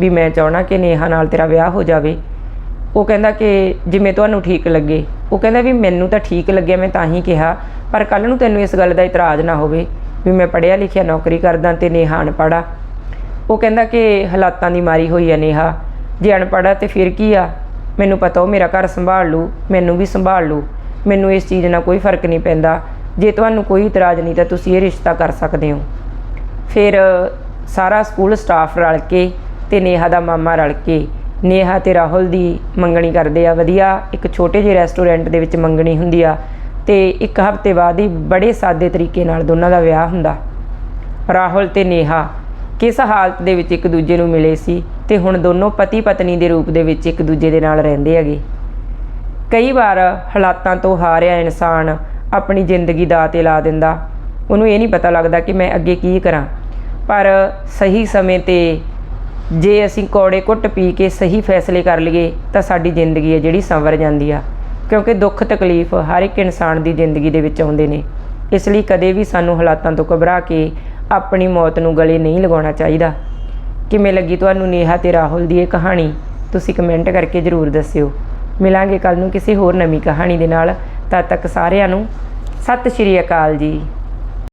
ਵੀ ਮੈਂ ਚਾਹਣਾ ਕਿ ਨੇਹਾ ਨਾਲ ਤੇਰਾ ਵਿਆਹ ਹੋ ਜਾਵੇ। ਉਹ ਕਹਿੰਦਾ ਕਿ ਜਿਵੇਂ ਤੁਹਾਨੂੰ ਠੀਕ ਲੱਗੇ। ਉਹ ਕਹਿੰਦਾ ਵੀ ਮੈਨੂੰ ਤਾਂ ਠੀਕ ਲੱਗਿਆ, ਮੈਂ ਤਾਂ ਹੀ ਕਿਹਾ, ਪਰ ਕੱਲ ਨੂੰ ਤੈਨੂੰ ਇਸ ਗੱਲ ਦਾ ਇਤਰਾਜ਼ ਨਾ ਹੋਵੇ ਵੀ ਮੈਂ ਪੜ੍ਹਿਆ ਲਿਖਿਆ ਨੌਕਰੀ ਕਰਦਾ ਤੇ ਨੇਹਾ ਅਨਪੜ੍ਹ ਆ। ਉਹ ਕਹਿੰਦਾ ਕਿ ਹਾਲਾਤਾਂ ਦੀ ਮਾਰੀ ਹੋਈ ਆ ਨੇਹਾ। ਜੇ ਅਨਪੜ੍ਹ ਆ ਤੇ ਫਿਰ ਕੀ ਆ? ਮੈਨੂੰ ਪਤਾ ਉਹ ਮੇਰਾ ਘਰ ਸੰਭਾਲ ਲੂ, ਮੈਨੂੰ ਵੀ ਸੰਭਾਲ ਲੂ। ਮੈਨੂੰ ਇਸ ਚੀਜ਼ ਨਾਲ ਕੋਈ ਫ਼ਰਕ ਨਹੀਂ ਪੈਂਦਾ। ਜੇ ਤੁਹਾਨੂੰ ਕੋਈ ਇਤਰਾਜ਼ ਨਹੀਂ ਤਾਂ ਤੁਸੀਂ ਇਹ ਰਿਸ਼ਤਾ ਕਰ ਸਕਦੇ ਹੋ। ਫਿਰ ਸਾਰਾ ਸਕੂਲ ਸਟਾਫ ਰਲ ਕੇ ਤੇ ਨੇਹਾ ਦਾ ਮਾਮਾ ਰਲ ਕੇ ਨੇਹਾ ਤੇ ਰਾਹੁਲ ਦੀ ਮੰਗਣੀ ਕਰਦੇ ਆ। ਵਧੀਆ, ਇੱਕ ਛੋਟੇ ਜਿਹੇ ਰੈਸਟੋਰੈਂਟ ਦੇ ਵਿੱਚ ਮੰਗਣੀ ਹੁੰਦੀ ਆ ਤੇ ਇੱਕ ਹਫ਼ਤੇ ਬਾਅਦ ਹੀ ਬੜੇ ਸਾਦੇ ਤਰੀਕੇ ਨਾਲ ਦੋਨਾਂ ਦਾ ਵਿਆਹ ਹੁੰਦਾ। ਰਾਹੁਲ ਤੇ ਨੇਹਾ ਕਿਸ ਹਾਲਤ ਦੇ ਵਿੱਚ ਇੱਕ ਦੂਜੇ ਨੂੰ ਮਿਲੇ ਸੀ ਤੇ ਹੁਣ ਦੋਨੋਂ ਪਤੀ ਪਤਨੀ ਦੇ ਰੂਪ ਦੇ ਵਿੱਚ ਇੱਕ ਦੂਜੇ ਦੇ ਨਾਲ ਰਹਿੰਦੇ ਹੈਗੇ। ਕਈ ਵਾਰ ਹਾਲਾਤਾਂ ਤੋਂ ਹਾਰਿਆ ਇਨਸਾਨ ਆਪਣੀ ਜ਼ਿੰਦਗੀ ਦਾ ਤੇ ਲਾ ਦਿੰਦਾ। ਉਹਨੂੰ ਇਹ ਨਹੀਂ ਪਤਾ ਲੱਗਦਾ ਕਿ ਮੈਂ ਅੱਗੇ ਕੀ ਕਰਾਂ। ਪਰ ਸਹੀ ਸਮੇਂ ਤੇ ਜੇ ਅਸੀਂ ਕੌੜੇ ਘੁੱਟ ਪੀ ਕੇ ਸਹੀ ਫੈਸਲੇ ਕਰ ਲਈਏ, ਤਾਂ ਸਾਡੀ ਜ਼ਿੰਦਗੀ ਹੈ ਜਿਹੜੀ ਸੰਵਰ ਜਾਂਦੀ ਆ। ਕਿਉਂਕਿ ਦੁੱਖ, ਤਕਲੀਫ ਹਰ ਇੱਕ ਇਨਸਾਨ ਦੀ ਜ਼ਿੰਦਗੀ ਦੇ ਵਿੱਚ ਆਉਂਦੇ ਨੇ। ਇਸ ਲਈ ਕਦੇ ਵੀ ਸਾਨੂੰ ਹਾਲਾਤਾਂ ਤੋਂ ਘਬਰਾ ਕੇ ਆਪਣੀ ਮੌਤ ਨੂੰ ਗਲੇ ਨਹੀਂ ਲਗਾਉਣਾ ਚਾਹੀਦਾ। ਕਿਵੇਂ ਲੱਗੀ ਤੁਹਾਨੂੰ ਨੇਹਾ ਤੇ ਰਾਹੁਲ ਦੀ ਇਹ ਕਹਾਣੀ? ਤੁਸੀਂ ਕਮੈਂਟ ਕਰਕੇ ਜ਼ਰੂਰ ਦੱਸਿਓ। ਮਿਲਾਂਗੇ ਕੱਲ ਨੂੰ ਕਿਸੇ ਹੋਰ ਨਵੀਂ ਕਹਾਣੀ ਦੇ ਨਾਲ। ਤਦ ਤੱਕ ਸਾਰਿਆਂ ਨੂੰ ਸਤਿ ਸ਼੍ਰੀ ਅਕਾਲ ਜੀ।